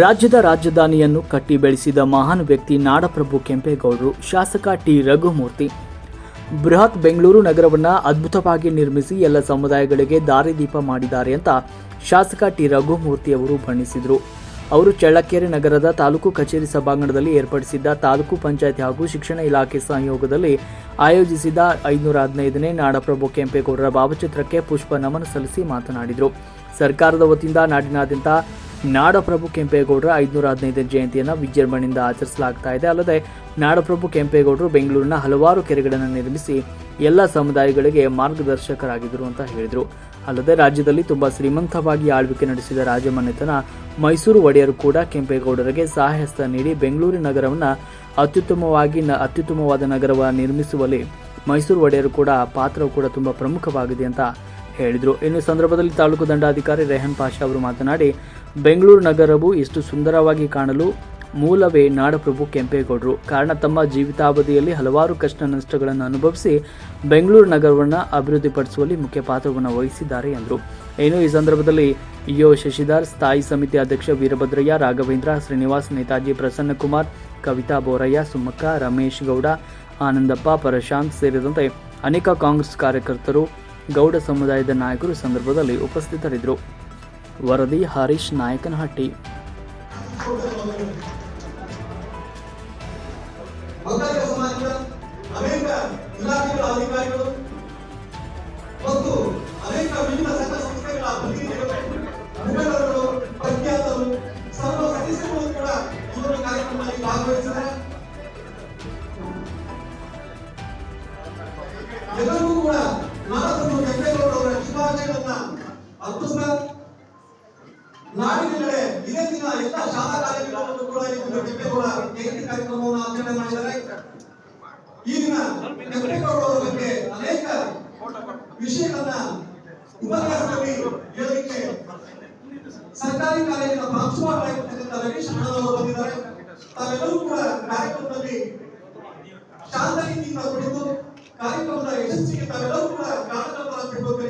ರಾಜ್ಯದ ರಾಜಧಾನಿಯನ್ನು ಕಟ್ಟಿ ಬೆಳೆಸಿದ ಮಹಾನ್ ವ್ಯಕ್ತಿ ನಾಡಪ್ರಭು ಕೆಂಪೇಗೌಡರು ಶಾಸಕ ಟಿ ರಘುಮೂರ್ತಿ. ಬೃಹತ್ ಬೆಂಗಳೂರು ನಗರವನ್ನು ಅದ್ಭುತವಾಗಿ ನಿರ್ಮಿಸಿ ಎಲ್ಲ ಸಮುದಾಯಗಳಿಗೆ ದಾರಿದೀಪ ಮಾಡಿದ್ದಾರೆ ಅಂತ ಶಾಸಕ ಟಿ ರಘುಮೂರ್ತಿ ಅವರು ಬಣ್ಣಿಸಿದರು. ಅವರು ಚಳ್ಳಕೆರೆ ನಗರದ ತಾಲೂಕು ಕಚೇರಿ ಸಭಾಂಗಣದಲ್ಲಿ ಏರ್ಪಡಿಸಿದ್ದ ತಾಲೂಕು ಪಂಚಾಯತ್ ಹಾಗೂ ಶಿಕ್ಷಣ ಇಲಾಖೆ ಸಹಯೋಗದಲ್ಲಿ ಆಯೋಜಿಸಿದ ಐನೂರ ಹದಿನೈದನೇ ನಾಡಪ್ರಭು ಕೆಂಪೇಗೌಡರ ಭಾವಚಿತ್ರಕ್ಕೆ ಪುಷ್ಪ ನಮನ ಸಲ್ಲಿಸಿ ಮಾತನಾಡಿದರು. ಸರ್ಕಾರದ ವತಿಯಿಂದ ನಾಡಿನಾದ್ಯಂತ ನಾಡಪ್ರಭು ಕೆಂಪೇಗೌಡರ ಐದುನೂರ ಹದಿನೈದನೇ ಜಯಂತಿಯನ್ನು ವಿಜೃಂಭಣೆಯಿಂದ ಆಚರಿಸಲಾಗ್ತಾ ಇದೆ. ಅಲ್ಲದೆ ನಾಡಪ್ರಭು ಕೆಂಪೇಗೌಡರು ಬೆಂಗಳೂರಿನ ಹಲವಾರು ಕೆರೆಗಳನ್ನು ನಿರ್ಮಿಸಿ ಎಲ್ಲ ಸಮುದಾಯಗಳಿಗೆ ಮಾರ್ಗದರ್ಶಕರಾಗಿದ್ದರು ಅಂತ ಹೇಳಿದರು. ಅಲ್ಲದೆ ರಾಜ್ಯದಲ್ಲಿ ತುಂಬ ಶ್ರೀಮಂತವಾಗಿ ಆಳ್ವಿಕೆ ನಡೆಸಿದ ರಾಜಮನೆತನ ಮೈಸೂರು ಒಡೆಯರು ಕೂಡ ಕೆಂಪೇಗೌಡರಿಗೆ ಸಹಾಯಸ್ತ ನೀಡಿ ಬೆಂಗಳೂರು ನಗರವನ್ನು ಅತ್ಯುತ್ತಮವಾಗಿ ನ ಅತ್ಯುತ್ತಮವಾದ ನಗರವ ನಿರ್ಮಿಸುವಲ್ಲಿ ಮೈಸೂರು ಒಡೆಯರು ಕೂಡ ಪಾತ್ರವು ಕೂಡ ತುಂಬ ಪ್ರಮುಖವಾಗಿದೆ ಅಂತ ಹೇಳಿದರು. ಇನ್ನು ಸಂದರ್ಭದಲ್ಲಿ ತಾಲೂಕು ದಂಡಾಧಿಕಾರಿ ರೆಹನ್ ಪಾಷಾ ಅವರು ಮಾತನಾಡಿ ಬೆಂಗಳೂರು ನಗರವು ಇಷ್ಟು ಸುಂದರವಾಗಿ ಕಾಣಲು ಮೂಲವೇ ನಾಡಪ್ರಭು ಕೆಂಪೇಗೌಡರು. ಕಾರಣ ತಮ್ಮ ಜೀವಿತಾವಧಿಯಲ್ಲಿ ಹಲವಾರು ಕಷ್ಟ ನಷ್ಟಗಳನ್ನು ಅನುಭವಿಸಿ ಬೆಂಗಳೂರು ನಗರವನ್ನು ಅಭಿವೃದ್ಧಿಪಡಿಸುವಲ್ಲಿ ಮುಖ್ಯ ಪಾತ್ರವನ್ನು ವಹಿಸಿದ್ದಾರೆ ಎಂದರು. ಇನ್ನು ಈ ಸಂದರ್ಭದಲ್ಲಿ ಇಒ ಶಶಿಧರ್, ಸ್ಥಾಯಿ ಸಮಿತಿ ಅಧ್ಯಕ್ಷ ವೀರಭದ್ರಯ್ಯ, ರಾಘವೇಂದ್ರ, ಶ್ರೀನಿವಾಸ್ ನೇತಾಜಿ, ಪ್ರಸನ್ನಕುಮಾರ್, ಕವಿತಾ ಬೋರಯ್ಯ ಸುಮ್ಮಕ್ಕ ರಮೇಶ್ ಗೌಡ, ಆನಂದಪ್ಪ, ಪ್ರಶಾಂತ್ ಸೇರಿದಂತೆ ಅನೇಕ ಕಾಂಗ್ರೆಸ್ ಕಾರ್ಯಕರ್ತರು ಗೌಡ ಸಮುದಾಯದ ನಾಯಕರು ಸಂದರ್ಭದಲ್ಲಿ ಉಪಸ್ಥಿತರಿದ್ದರು. ವರದಿ ಹರೀಶ್ ನಾಯಕನಹಟ್ಟಿ ಮಕ್ಕಳ ಸಮಾಜದ ಅನೇಕ ಇಲಾಖೆಗಳ ಅಧಿಕಾರಿಗಳು ಮತ್ತು ಅನೇಕ ವಿವಿಧ ಸಂಘ ಸಂಸ್ಥೆಗಳ ಪ್ರತಿನಿಧಿಗಳು ಮುಖಂಡರುಗಳು ಪ್ರಖ್ಯಾತರು ಸರ್ವ ಸದಸ್ಯರು ಕೂಡ ಈ ಒಂದು ಕಾರ್ಯಕ್ರಮದಲ್ಲಿ ಭಾಗವಹಿಸಿದ್ದಾರೆ ಎಲ್ಲರಿಗೂ ಕೂಡ ನಾಡಪ್ರಭು ಕೆಂಪೇಗೌಡ ಅವರ ಶುಭಾಶಯಗಳನ್ನ ಅರ್ಪಿಸ್ತಾ ನಾಡಿನೆಲ್ಲೆಡೆ ಇದೇ ದಿನ ಎಲ್ಲ ಶಾಲಾ ಕಾಲೇಜುಗಳನ್ನು ಕೂಡ ಒಂದು ಕೆಂಪೇಗೌಡ ಜಯಂತಿ ಕಾರ್ಯಕ್ರಮವನ್ನು ಆಚರಣೆ ಮಾಡಿದ್ದಾರೆ. ಈ ದಿನ ಕೆಂಪೇಗೌಡ ಅವರ ಬಗ್ಗೆ ಅನೇಕ ವಿಷಯಗಳನ್ನ ಉಪನ್ಯಾಸದಲ್ಲಿ ಹೇಳಲಿಕ್ಕೆ ಸರ್ಕಾರಿ ಕಾಲೇಜಿನ ಪ್ರಾಂಶುಪಾಲರಾಗಿರ್ತಕ್ಕಂಥ ರವೀಶ್ ಅಣ್ಣನವರು ಬಂದಿದ್ದಾರೆ. ತಾವೆಲ್ಲರೂ ಕೂಡ ಕಾರ್ಯಕ್ರಮದಲ್ಲಿ ಶಾಂತ ರೀತಿಯಿಂದ ಕುಳಿತು ಕಾರ್ಯಕ್ರಮದ ಯಶಸ್ಸಿಗೆ ತಾವೆಲ್ಲರೂ ಕೂಡ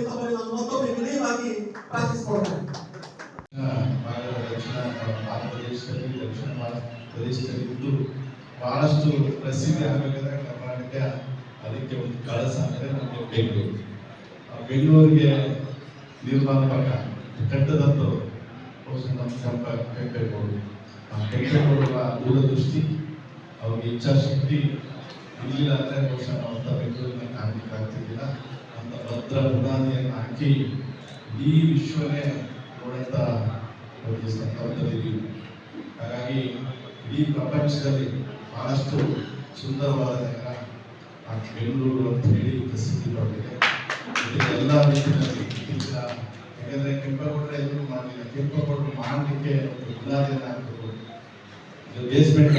ನಾನು ಮತ್ತೊಮ್ಮೆ ವಿನಯವಾಗಿ ಪ್ರಾರ್ಥಿಸಿಕೊಳ್ತೇನೆ ಭಾರತ ದೇಶದಲ್ಲಿ ದಕ್ಷಿಣ ಭಾರತ ಪ್ರದೇಶದಲ್ಲಿ ಇದ್ದು ಬಹಳಷ್ಟು ಪ್ರಸಿದ್ಧಿ ಆಗಬೇಕಾದ್ರೆ ಕರ್ನಾಟಕ ಅದಕ್ಕೆ ಒಂದು ಕಳಸ ಅಂದರೆ ನಮಗೆ ಬೆಂಗಳೂರು. ಬೆಂಗಳೂರಿಗೆ ನಿರ್ಮಾಪಕ ಕಟ್ಟದಂತರು ಬಹುಶಃ ನಮ್ಮ ಆ ದೂರದೃಷ್ಟಿ, ಅವ್ರಿಗೆ ಇಚ್ಛಾಶಕ್ತಿ ಇರಲಿಲ್ಲ ಅಂದರೆ ಬಹುಶಃ ನಾವು ಅಂತ ಬೆಂಗಳೂರಿನ ಕಾಣಲಿಕ್ಕೆ ಅಂತ ಭದ್ರ ಬುನಾದಿಯನ್ನು ಹಾಕಿ ಇಡೀ ವಿಶ್ವನೇ ನೋಡಂತ ಸಂದರ್ಭದಲ್ಲಿ ಹಾಗಾಗಿ ಇಡೀ ಪ್ರಪಂಚದಲ್ಲಿ ಬಹಳಷ್ಟು ಸುಂದರವಾದ ನಗರ ಆ ಬೆಂಗಳೂರು ಅಂತ ಹೇಳಿ ಪ್ರಸಿದ್ಧಿ ಪಡೆದಿದೆ. ಎಲ್ಲ ರೀತಿಯಲ್ಲಿ ಇತ್ತೀಚಿನ ಯಾಕಂದ್ರೆ ಕೆಂಪೇಗೌಡರ ಎದುರು ಮಾಡಲಿಲ್ಲ, ಕೆಂಪೇಗೌಡರು ಮಾಡಲಿಕ್ಕೆ ಒಂದು ಬುನಾದಿಯನ್ನು ಬೇಸ್ಮೆಂಟ್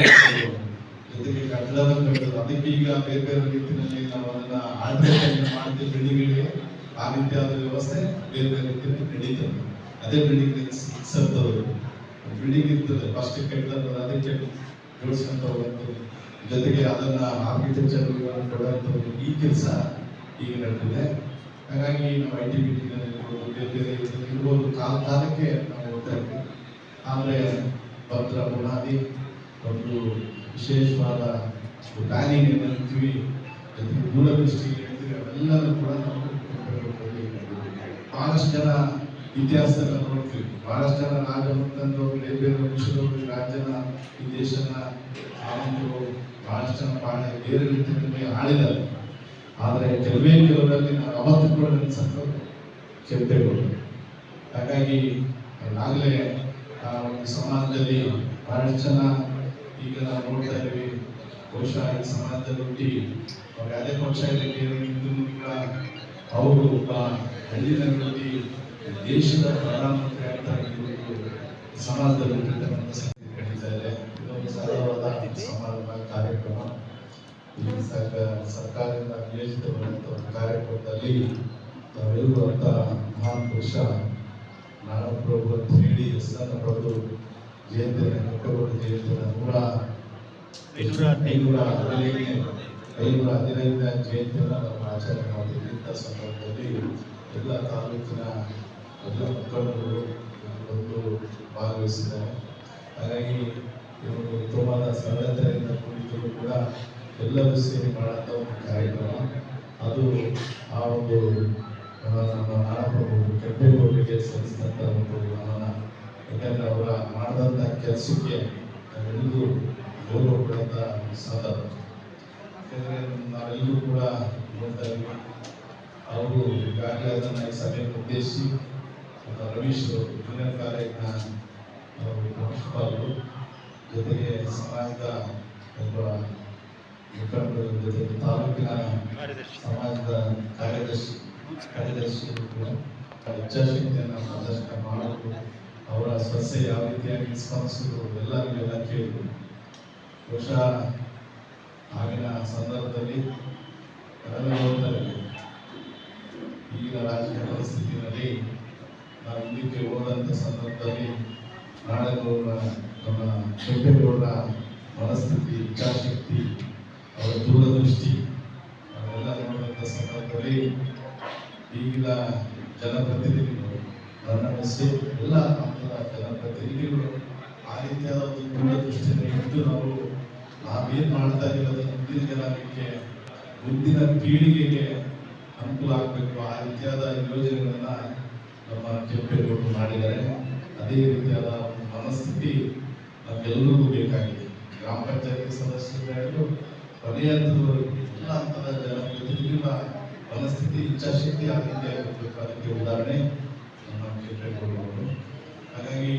ಜೊತೆಗೆ ಕಟ್ಟಡವನ್ನು ಕಟ್ಟಿದ್ರು. ಅದಕ್ಕೆ ಈಗ ಬೇರೆ ಬೇರೆ ರೀತಿಯಲ್ಲಿ ನಾವು ಅದನ್ನ ಆಲ್ಟರೇಷನ್ ಮಾಡ್ತೀವಿ ಬಿಲ್ಡಿಂಗ್ಗಳಿಗೆ ಆ ರೀತಿಯಾದ ವ್ಯವಸ್ಥೆ ಬೇರೆ ಬೇರೆ ರೀತಿಯಲ್ಲಿ ನಡೀತದೆ ಅದೇ ಬಿಲ್ಡಿಂಗ್ ಇರ್ತದೆ ಬಿಲ್ಡಿಂಗ್ ಇರ್ತದೆ ಫಸ್ಟ್ ಕಟ್ಟಿದ ಅದಕ್ಕೆ ಜೋಡಿಸ್ಕೊಂತ ಹೋಗುವಂಥದ್ದು ಜೊತೆಗೆ ಅದನ್ನ ಆರ್ಕಿಟೆಕ್ಚರ್ ಕೊಡುವಂಥದ್ದು ಈ ಕೆಲಸ ಈಗ ನಡೆದಿದೆ. ಹಾಗಾಗಿ ನಾವು ಐ ಟಿ ಬಿ ಇರ್ಬೋದು, ಬೇರೆ ಬೇರೆ ಇರ್ಬೋದು ಕಾಲ ಕಾಲಕ್ಕೆ ನಾವು ಹೋಗ್ತಾ ಇದ್ವಿ ಆದರೆ ಭದ್ರ ಬುನಾದಿ, ಒಂದು ವಿಶೇಷವಾದ ಪ್ಲಾನಿಂಗ್ ಏನು ಹೇಳ್ತೀವಿ ಜೊತೆಗೆ ದೂರದೃಷ್ಟಿ ಹೇಳ್ತೀವಿ ಅವೆಲ್ಲವೂ ಕೂಡ ನಾವು. ಬಹಳಷ್ಟು ಜನ ಇತಿಹಾಸದಲ್ಲಿ ನೋಡ್ತೀವಿ. ಬಹಳಷ್ಟು ಜನ ರಾಜವಂತಂದು ಬೇರೆ ಬೇರೆ ವಿಷಯದವರು ರಾಜ್ಯನ, ಈ ದೇಶನ ಸಾವಂತರು ಬಹಳಷ್ಟು ಜನ ಬಹಳ ಬೇರೆ ರೀತಿಯಲ್ಲಿ ಆಳಿದ್ದಾರೆ. ಆದರೆ ಕೆಲವೇ ಕೆಲವರಲ್ಲಿ ನಾವು ಅವತ್ತು ಕೂಡ ನೆನೆಸಂತವ್ರು ಕೆಂಪೇಗೌಡರು ಹಾಗಾಗಿ ಈಗಾಗಲೇ ಒಂದು ಸಮಾಜದಲ್ಲಿ ಬಹಳಷ್ಟು ಜನ ಈಗ ನಾವು ನೋಡ್ತಾ ಇದ್ದೀವಿ. ಬಹುಶಃ ಈ ಸಮಾಜದಲ್ಲಿ ಹುಟ್ಟಿ ಅವ್ರು ಯಾವುದೇ ಪಕ್ಷ ಇರಲಿ ಇದ್ರೂ ಕೂಡ ಅವರು ಒಬ್ಬ ಹಳ್ಳಿನಲ್ಲಿ ದೇಶದ ಪ್ರಧಾನಮಂತ್ರಿ ಅನ್ನೋದು ಸಮಾಜದಲ್ಲಿ ಇದೊಂದು ಸರಳವಾದ ಸಮಾರಂಭ ಕಾರ್ಯಕ್ರಮ. ಸರ್ಕಾರದಿಂದ ನಿಯೋಜಿತವಾದಂಥ ಒಂದು ಕಾರ್ಯಕ್ರಮದಲ್ಲಿ ನಾವೆಲ್ಲರೂ ಅಂತ ಮಹಾನ್ ಪುರುಷ ನಾಡಪ್ರಭು ಅಂತ ಹೇಳಿ ಹೆಸರನ್ನು ಪಡೆದು ಜಯಂತಿಯನ್ನು ಕೆಂಪೇಗೌಡ ಜಯಂತಿಯನ್ನು ನೂರ ಐನೂರ ಹದಿನೈದನೇ ಐನೂರ ಹದಿನೈದನೇ ಜಯಂತಿಯನ್ನು ನಾವು ಆಚರಣೆ ಇಂಥ ಸಂದರ್ಭದಲ್ಲಿ ಎಲ್ಲ ತಾಲೂಕಿನ ಎಲ್ಲ ಮುಖಂಡರು ಬಂದು ಭಾಗವಹಿಸಿದ್ದಾರೆ ಹಾಗಾಗಿ ಇವರು ಉತ್ತಮವಾದ ಸರಳತೆಯಿಂದ ಕೂಡಿದ್ರು ಕೂಡ ಎಲ್ಲರೂ ಸೇರಿ ಮಾಡುವಂಥ ಒಂದು ಕಾರ್ಯಕ್ರಮ. ಅದು ಆ ಒಂದು ನಮ್ಮ ನಾಡಪ್ರಭು ಕೆಂಪೇಗೌಡರಿಗೆ ಸಲ್ಲಿಸಿದಂಥ ಒಂದು ನಮನ ಯಾಕಂದ್ರೆ ಅವರ ಮಾಡಿದಂಥ ಕೆಲಸಕ್ಕೆ ನಾವೆಲ್ಲರೂ ಗೌರವ ಕೊಡುವಂಥ ಒಂದು ಸಂದರ್ಭ ಯಾಕಂದ್ರೆ ನಾವೆಲ್ಲರೂ ಕೂಡ ನೋಡ್ತಾ ಇದ್ದೀವಿ ಅವರು ಈಗಾಗಲೇ ಅದನ್ನು ಸಭೆಯನ್ನು ಉದ್ದೇಶಿಸಿ ರವೀಶ್ ಕಾಲೇಜಿನ ಅವರು ಪ್ರಿನ್ಸಿಪಾಲರು ಜೊತೆಗೆ ಸಮಾಜದ ಒಬ್ಬ ಮುಖಂಡರು ಜೊತೆಗೆ ತಾಲೂಕಿನ ಸಮಾಜದ ಕಾರ್ಯದರ್ಶಿ ಕಾರ್ಯದರ್ಶಿ ಕೂಡ ಇಚ್ಛಾಶಕ್ತಿಯನ್ನು ಪ್ರದರ್ಶನ ಮಾಡಲು ಅವರ ಸಸ್ಯ ಯಾವ ರೀತಿಯಾಗಿ ಸ್ಪಂದಿಸಿದ್ರು ಎಲ್ಲ ಕೇಳಿದರು. ಬಹುಶಃ ಆಗಿನ ಸಂದರ್ಭದಲ್ಲಿ ನೋಡ್ತಾ ಇದ್ದೀವಿ ಈಗಿನ ರಾಜಕೀಯ ಪರಿಸ್ಥಿತಿಯಲ್ಲಿ ನಾವು ಹಿಂದಕ್ಕೆ ಹೋದಂಥ ಸಂದರ್ಭದಲ್ಲಿ ನಾಡಗೌಡರ ನಮ್ಮ ಕೆಂಪೇಗೌಡರ ಮನಸ್ಥಿತಿ, ಇಚ್ಛಾಶಕ್ತಿ, ಅವರ ದೂರದೃಷ್ಟಿ ಅವೆಲ್ಲ ನೋಡಿದಂಥ ಸಂದರ್ಭದಲ್ಲಿ ಈಗಿನ ಜನಪ್ರತಿನಿಧಿಗಳು ನನ್ನನ್ನಿಸಿ ಎಲ್ಲ ಹಂತದ ಜನಪ್ರತಿನಿಧಿಗಳು ಆ ರೀತಿಯಾದ ಒಂದು ದೂರದೃಷ್ಟಿಯನ್ನು ಇಟ್ಟು ನಾವು ನಾವೇನು ಮಾಡ್ತಾ ಇರೋದು ಮುಂದಿನ ಜನಕ್ಕೆ ಮುಂದಿನ ಪೀಳಿಗೆಗೆ ಅನುಕೂಲ ಆಗಬೇಕು. ಆ ರೀತಿಯಾದ ಯೋಜನೆಗಳನ್ನ ನಮ್ಮ ಕೆಂಪೇಗೌಡರು ಮಾಡಿದ್ದಾರೆ. ಅದೇ ರೀತಿಯಾದ ಮನಸ್ಥಿತಿ ನಮ್ಗೆಲ್ಲರಿಗೂ ಬೇಕಾಗಿದೆ. ಗ್ರಾಮ ಪಂಚಾಯತಿ ಸದಸ್ಯರಾಗಲು ಕೊನೆಯ ಎಲ್ಲ ಹಂತದ ಜನಪ್ರತಿನಿಧಿಗಳ ಮನಸ್ಥಿತಿ, ಇಚ್ಛಾಶಕ್ತಿ ಆ ರೀತಿ ಆಗಿರ್ಬೇಕು ಅದಕ್ಕೆ ಉದಾಹರಣೆ ನಮ್ಮ ಕೆಂಪೇಗೌಡರು ಅವರು. ಹಾಗಾಗಿ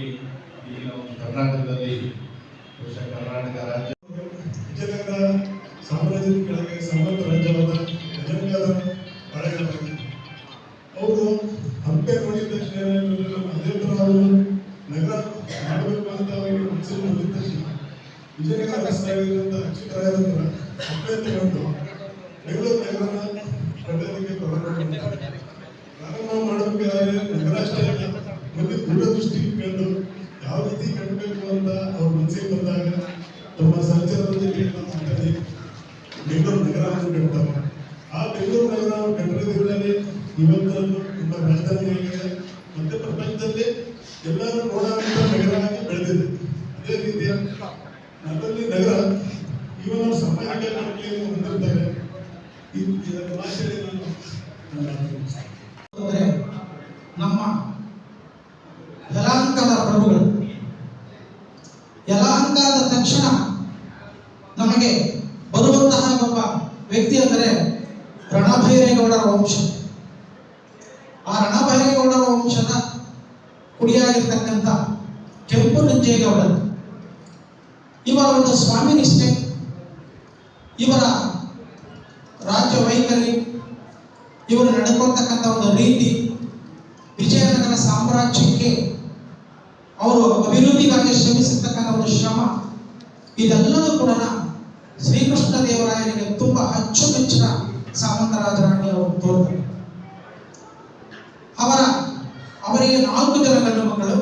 ಈ ಒಂದು ಕರ್ನಾಟಕದಲ್ಲಿ ಬಹುಶಃ ಕರ್ನಾಟಕ ರಾಜ್ಯ ಸಾಮ್ರಾಜ್ಯದ ಕೆಳಗೆ ಸಮರ್ಥ ರಾಜ್ಯವಾದ ಅವರು ಹಂಪೆ ನೋಡಿದ ತಕ್ಷಣ ಏನಾಯ್ತು ಅದೇ ಥರ ಅವರು ನಗರ ಮಾಡಬೇಕು ಅಂತ ಅವರಿಗೆ ಮನಸ್ಸಲ್ಲಿ ಬಂದಿದ ತಕ್ಷಣ ವಿಜಯನಗರ ರಸ್ತೆಯಾಗಿರುವಂಥ ಅಚ್ಯುತರಾಯರಂದ್ರ ಹಂಪೆ ಅಂತ ಕಂಡು ಬೆಂಗಳೂರು ನಗರನ ಕಟ್ಟೋದಕ್ಕೆ ಪ್ರಾರಂಭ ಪ್ರಾರಂಭ ಮಾಡಬೇಕಾದ್ರೆ ನಗರ ಅಷ್ಟೇ ಅಲ್ಲ ಮುಂದೆ ದೂರದೃಷ್ಟಿ ಕಂಡು ಯಾವ ರೀತಿ ಕಟ್ಟಬೇಕು ಅಂತ ಅವ್ರ ಮನಸ್ಸಿಗೆ ಬಂದಾಗ ತಮ್ಮ ಸಂಚಾರದಲ್ಲಿ ಮಾತಾಡಿ ಬೆಂಗಳೂರು ನಗರವನ್ನು ಕಟ್ತಾರೆ ಆ ಬೆಂಗಳೂರು ನಗರ ಕಟ್ಟಡದಿಂದಲೇ ಇವತ್ತನ್ನು ರಾಜಧಾನಿಯಾಗಿದೆ ಮತ್ತೆ ಪ್ರಪಂಚದಲ್ಲಿ ಎಲ್ಲರೂ ನೋಡುವಂಥ ನಗರವಾಗಿ ಬೆಳೆದಿದೆ. ಅದೇ ರೀತಿಯ ನಮ್ಮಲ್ಲಿ ನಗರ ಇವನು ಸಾಮಾಜಿಕ ನಡವಳಿಕೆಯನ್ನು ಹೊಂದಿರ್ತಾರೆ ಭಾಷೆಯಲ್ಲಿ ನಾನು ನಮ್ಮ ಯಲಾಂಕದ ಪ್ರಭುಗಳು ಯಲಾಂಕದ ತಕ್ಷಣ ನಮಗೆ ಬರುವಂತಹ ಒಬ್ಬ ವ್ಯಕ್ತಿ ಅಂದರೆ ರಣಭೈರೇಗೌಡರ ವಂಶ ಆ ರಣಭೈರೇಗೌಡರ ವಂಶದ ಕುಡಿಯಾಗಿರ್ತಕ್ಕಂಥ ಕೆಂಪು ನಂಜೇಗೌಡರು. ಇವರ ಒಂದು ಸ್ವಾಮಿ ನಿಷ್ಠೆ ಇವರ ರಾಜ್ಯ ವೈಖರಿ, ಇವರು ನಡ್ಕೊಳ್ತಕ್ಕಂಥ ಒಂದು ರೀತಿ ವಿಜಯನಗರ ಸಾಮ್ರಾಜ್ಯಕ್ಕೆ ಅವರು ಅಭಿವೃದ್ಧಿಗಾಗಿ ಶ್ರಮಿಸಿರ್ತಕ್ಕಂಥ ಒಂದು ಶ್ರಮ, ಇದೆಲ್ಲವೂ ಕೂಡ ಶ್ರೀಕೃಷ್ಣ ದೇವರಾಯನಿಗೆ ತುಂಬಾ ಅಚ್ಚುಮೆಚ್ಚಿನ ಸಾಮಂತರಾಜರಾಣಿ ಅವರು ತೋರ್ತಾರೆ. ಅವರ ಅವರಿಗೆ ನಾಲ್ಕು ಜನ ಗಂಡು ಮಕ್ಕಳು